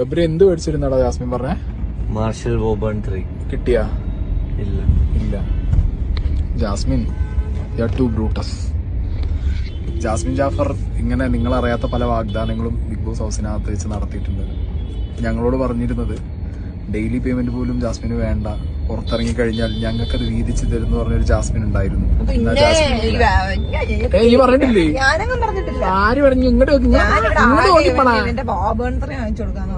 ഫെബ്രുവരി എന്ത് മേടിച്ചിരുന്നാടാ ജാസ്മിൻ പറഞ്ഞേ? Marshall Woburn three. കിട്ടിയാ? ഇല്ല. ഇല്ല. Jasmine you too Brutus Jasmine Jaffar ഇങ്ങനെ നിങ്ങൾ അറിയാത്ത പല വാഗ്ദാനങ്ങളും ബിഗ് ബോസ് ഹൗസിനകത്ത് വെച്ച് നടത്തിയിട്ടുണ്ട്. ഞങ്ങളോട് പറഞ്ഞിരുന്നത് ഡെയിലി പേയ്മെന്റ് പോലും ജാസ്മിന് വേണ്ട. പുറത്തിറങ്ങി കഴിഞ്ഞാൽ ഞങ്ങൾക്ക് അത് വീതിച്ച് തരുന്നു പറഞ്ഞൊരു ജാസ്മിൻ ഉണ്ടായിരുന്നു. ജാസ്മിൻ. ഏ, പറഞ്ഞിട്ടില്ല. ആര് പറഞ്ഞു ഇങ്ങോട്ട് ഇങ്ങോട്ട് എന്റെ നോക്കിപ്പണാ വാങ്ങിച്ചു കൊടുക്കാന്ന്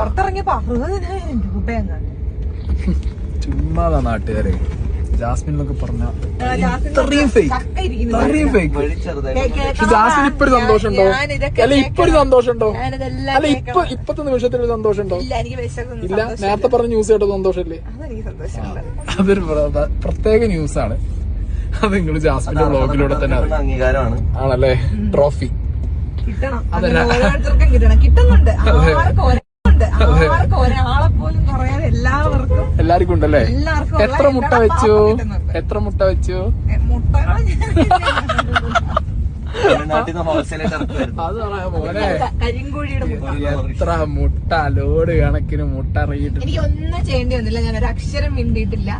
പുറത്തിറങ്ങിയപ്പോ അറുപതിനായിരം രൂപയെങ്ങാണ്ട് ചുമ്മാതാ നാട്ടുകാരെ. ജാസ്മിൻ എന്നൊക്കെ പറഞ്ഞ ഇത്രയും ഫേക്ക്. ഇത്രയും ഫേക്ക് പക്ഷെ ജാസ്മിൻ ഇപ്പൊ ഒരു അല്ല ഇപ്പൊ ഒരു സന്തോഷമുണ്ടോ? ഞാനിതെല്ലാം അല്ല ഇപ്പൊ ഇപ്പത്തെ നിമിഷത്തിൽ ഒരു സന്തോഷമുണ്ടോ? ഇല്ല എനിക്ക് വിശക്കുന്നു ഇല്ല നേരത്തെ പറഞ്ഞ ന്യൂസ് കേട്ടോ സന്തോഷല്ലേ അതൊരു പ്രത്യേക ന്യൂസാണ്. ആണ് അത് നിങ്ങൾ ജാസ്മിന്റെ ബ്ലോഗിലൂടെ തന്നെ അംഗീകാരമാണ്. ആണല്ലേ? ട്രോഫി. കിട്ടണം. ഓരോരുത്തർക്കും കിട്ടണം. കിട്ടുന്നുണ്ട്. എല്ലാവർക്കും എല്ലാവർക്കും ഉണ്ടല്ലേ? എല്ലാവർക്കും എത്ര മുട്ട വെച്ചു? എത്ര മുട്ട വെച്ചു? എ, മുട്ടകൾ തമിഴ്നാട്ടിൽ നിന്ന് ഹോൾസെയിലായിട്ട് ഇറക്കുമായിരുന്നു അത് പറയാ മോനെ. കരിങ്കുഴിയുടെ മുട്ട എത്ര മുട്ട ലോഡ് കണക്കിന് മുട്ട അറിയിട്ട് എനിക്ക് ഒന്നും ചെയ്യേണ്ടി വന്നില്ല. ഞാൻ ഒരു അക്ഷരം മിണ്ടിയിട്ടില്ല.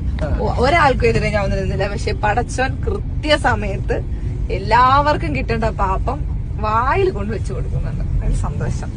ഒരാൾക്കും എതിരെ ഞാൻ വന്നിരുന്നില്ല. പക്ഷെ പടച്ചോൻ കൃത്യ സമയത്ത് എല്ലാവർക്കും കിട്ടേണ്ട പാപ്പം വായിൽ കൊണ്ട് വെച്ചു കൊടുക്കുന്നുണ്ട്. അതിൽ സന്തോഷം.